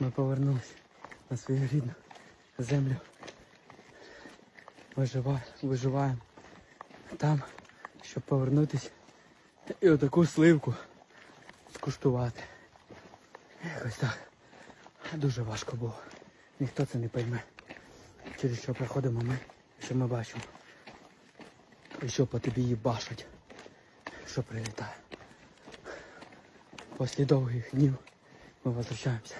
Ми повернулися на свою рідну землю. Вижива... Виживаємо там, щоб повернутися і отаку сливку скуштувати. Якось так. Дуже важко було. Ніхто це не пойме. Через що проходимо ми, що ми бачимо. І що по тобі їбашать, що прилітає. Після довгих днів ми возвращаємося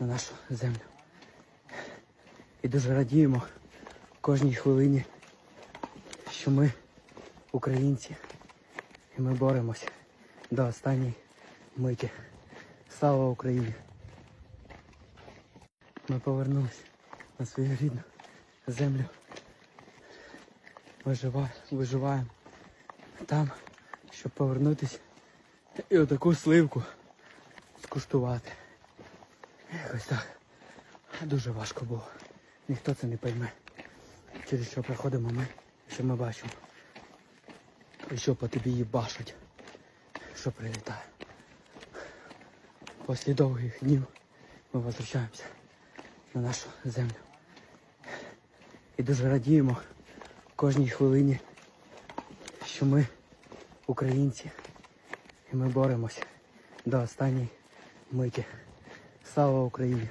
на нашу землю. І дуже радіємо кожній хвилині, що ми українці, і ми боремося до останньої миті. Слава Україні! Ми повернулися на свою рідну землю. Вижива... Виживаємо там, щоб повернутися і отаку сливку скуштувати. Якось так. Дуже важко було. Ніхто це не пойме. Через що проходимо ми, що ми бачимо. І що по тобі їбашать, що прилітає. Після довгих днів ми возвращаємося на нашу землю. І дуже радіємо кожній хвилині, що ми українці, і ми боремося до останньої миті. Слава Україні!